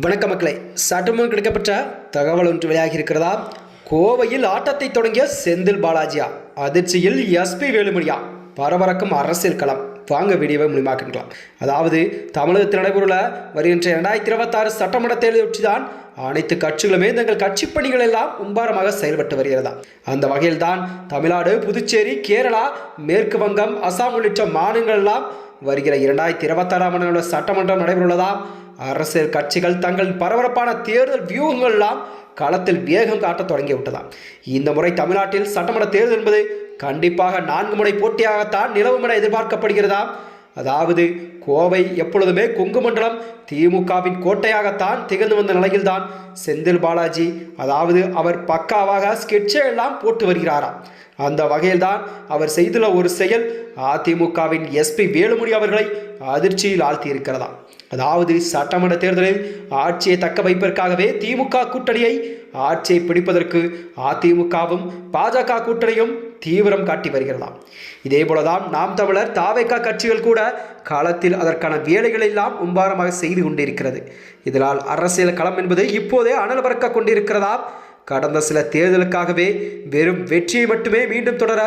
வணக்க மக்களை சட்டமும் கிடைக்கப்பட்ட தகவல் ஒன்று வெளியாகி இருக்கிறதா கோவையில் ஆட்டத்தை தொடங்கிய செந்தில் பாலாஜியா அதிர்ச்சியில் எஸ்பி வேலுமணியா பரபரக்கும் அரசியல் களம். வாங்க வீடியோவை மூலியமாக்கலாம் அதாவது தமிழகத்தில் நடைபெறவுள்ள வருகின்ற இரண்டாயிரத்தி இருபத்தாறு சட்டமன்ற தேர்தலை தான் அனைத்து கட்சிகளுமே தங்கள் கட்சி பணிகள் எல்லாம் மும்பாரமாக செயல்பட்டு வருகிறதா? அந்த வகையில் தான் தமிழ்நாடு புதுச்சேரி கேரளா மேற்கு வங்கம் அசாம் உள்ளிட்ட மாநிலங்கள் எல்லாம் வருகிற இரண்டாயிரத்தி இருபத்தாறாம் ஆண்டு சட்டமன்றம் நடைபெறவுள்ளதாம் அரசியல் கட்சிகள் தங்கள் பரபரப்பான தேர்தல் வியூகங்கள் எல்லாம் களத்தில் வேகம் காட்ட தொடங்கி விட்டதாம். இந்த முறை தமிழ்நாட்டில் சட்டமன்ற தேர்தல் என்பது கண்டிப்பாக நான்கு முறை போட்டியாகத்தான் நிலவும் என எதிர்பார்க்கப்படுகிறதா அதாவது கோவை எப்பொழுதுமே கொங்கு மண்டலம் திமுகவின் கோட்டையாகத்தான் திகழ்ந்து வந்த நிலையில்தான் செந்தில் பாலாஜி அதாவது அவர் பக்காவாக ஸ்கெட்சை எல்லாம் போட்டு வருகிறாராம் அந்த வகையில்தான் அவர் செய்துள்ள ஒரு செயல் அதிமுகவின் எஸ்பி வேலுமணி அவர்களை அதிர்ச்சியில் ஆழ்த்தியிருக்கிறதாம் அதாவது சட்டமன்ற தேர்தலில் ஆட்சியை தக்க வைப்பதற்காகவே திமுக கூட்டணியை ஆட்சியை பிடிப்பதற்கு அதிமுகவும் பாஜக கூட்டணியும் தீவிரம் காட்டி வருகிறதாம். இதே போலதான் நாம் தமிழர் தாவேக்கா கட்சிகள் கூட காலத்தில் அதற்கான வேலைகள் எல்லாம் மும்பாரமாக செய்து கொண்டிருக்கிறது. இதனால் அரசியல் களம் என்பது இப்போதே அனல் பறக்க கொண்டிருக்கிறதாம். கடந்த சில தேர்தலுக்காகவே வெறும் வெற்றியை மட்டுமே மீண்டும் தொடர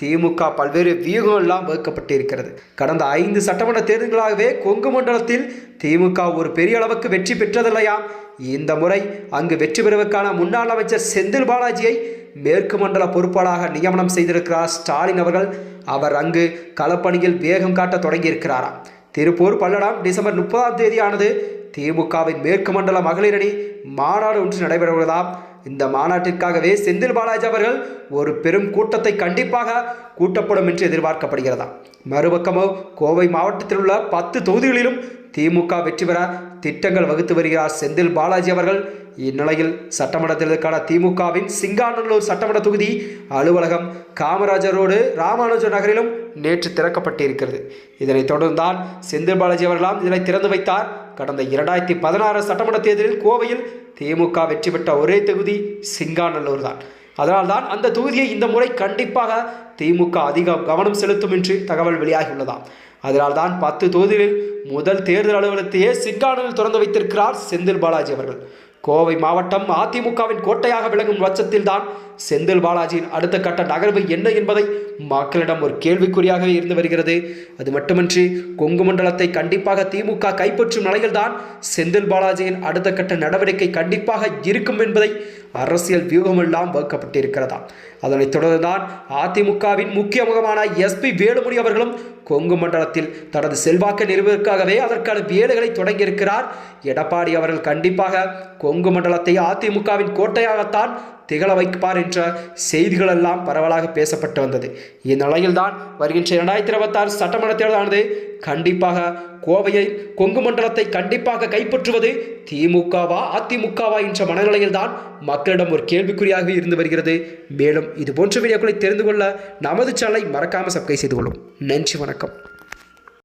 திமுக பல்வேறு வியூகம் எல்லாம் வகுக்கப்பட்டிருக்கிறது. கடந்த ஐந்து சட்டமன்ற தேர்தல்களாகவே கொங்கு மண்டலத்தில் திமுக ஒரு பெரிய அளவுக்கு வெற்றி பெற்றதில்லையாம். இந்த முறை அங்கு வெற்றி பெறுவதற்கான முன்னாள் அமைச்சர் செந்தில் பாலாஜியை மேற்கு மண்டல பொறுப்பாளராக நியமனம் செய்திருக்கிறார் ஸ்டாலின் அவர்கள். அவர் அங்கு களப்பணியில் வேகம் காட்ட தொடங்கியிருக்கிறாராம் திருப்பூர் பல்லடம் டிசம்பர் முப்பதாம் தேதியானது திமுகவின் மேற்கு மண்டல மகளிர் அணி மாநாடு ஒன்று நடைபெறுவதாம் இந்த மாநாட்டிற்காகவே செந்தில் பாலாஜி அவர்கள் ஒரு பெரும் கூட்டத்தை கண்டிப்பாக கூட்டப்படும் என்று எதிர்பார்க்கப்படுகிறதா மறுபக்கமோ கோவை மாவட்டத்தில் உள்ள பத்து தொகுதிகளிலும் திமுக வெற்றி பெற திட்டங்கள் வகுத்து வருகிறார் செந்தில் பாலாஜி அவர்கள். இந்நிலையில் சட்டமன்ற தேர்தலுக்கான திமுகவின் சிங்காநல்லூர் சட்டமன்ற தொகுதி அலுவலகம் காமராஜர் ரோடு ராமானுஜர் நகரிலும் நேற்று திறக்கப்பட்டிருக்கிறது. இதனைத் தொடர்ந்தான் செந்தில் பாலாஜி அவர்களாம் இதனை திறந்து வைத்தார். கடந்த இரண்டாயிரத்தி பதினாறு சட்டமன்ற தேர்தலில் கோவையில் திமுக வெற்றி பெற்ற ஒரே தொகுதி சிங்காநல்லூர் தான். அதனால்தான் அந்த தொகுதியை இந்த முறை கண்டிப்பாக திமுக அதிக கவனம் செலுத்தும் என்று தகவல் வெளியாகியுள்ளதாம். அதனால்தான் பத்து தொகுதிகளில் முதல் தேர்தல் அலுவலகத்தையே சிங்கானூரில் திறந்து வைத்திருக்கிறார் செந்தில் பாலாஜி அவர்கள். கோவை மாவட்டம் அதிமுகவின் கோட்டையாக விளங்கும் பட்சத்தில் தான் செந்தில் பாலாஜியின் அடுத்த கட்ட நகர்வு என்ன என்பதை மக்களிடம் ஒரு கேள்விக்குறியாகவே இருந்து வருகிறது. அது மட்டுமின்றி கொங்கு மண்டலத்தை கண்டிப்பாக திமுக கைப்பற்றும் நிலையில்தான் செந்தில் பாலாஜியின் அடுத்த கட்ட நடவடிக்கை கண்டிப்பாக இருக்கும் என்பதை அரசியல் வியூகமெல்லாம் வகுக்கப்பட்டிருக்கிறதா. அதனைத் தொடர்ந்துதான் அதிமுகவின் முக்கிய முகமான எஸ்பி வேலுமணி அவர்களும் கொங்கு மண்டலத்தில் தனது செல்வாக்கை நிறுவதற்காகவே அதற்கான வேலைகளை தொடங்கியிருக்கிறார். எடப்பாடி அவர்கள் கண்டிப்பாக கொங்கு மண்டலத்தை அதிமுகவின் கோட்டையாகத்தான் திகழ வைப்பார் என்ற செய்திகளெல்லாம் பரவலாக பேசப்பட்டு வந்தது. இந்நிலையில்தான் வருகின்ற இரண்டாயிரத்தி இருபத்தாறு சட்டமன்ற தேர்தலானது கண்டிப்பாக கோவையை கொங்கு மண்டலத்தை கண்டிப்பாக கைப்பற்றுவது திமுகவா அதிமுகவா என்ற மனநிலையில்தான் மக்களிடம் ஒரு கேள்விக்குறியாக இருந்து வருகிறது. மேலும் இது போன்ற வீடியோக்களை தெரிந்து கொள்ள நமது சேனலை மறக்காமல் சப்ஸ்கிரைப் செய்து கொள்ளும். நன்றி வணக்கம்.